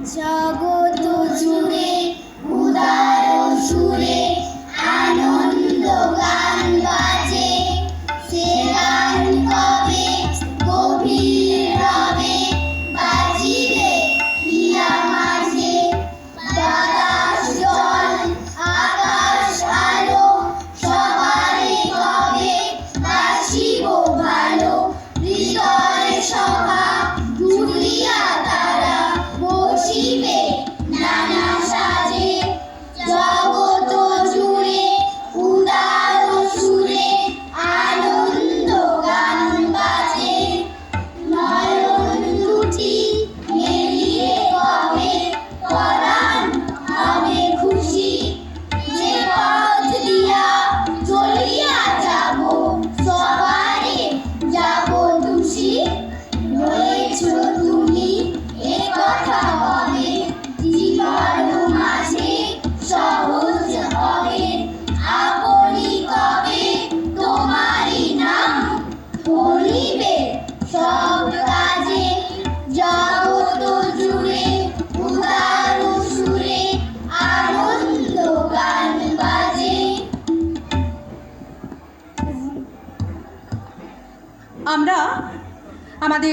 জগত জুড়ে উদার সুরে, আনন্দ গান বাজে। সে গান কবে, গভীর রবে, বাজিবে হিয়া মাঝে। বাতাস, জল, আকাশ, আলো সবারই কবে বাসিব ভালো? হৃদয় সভা আমরা আমাদের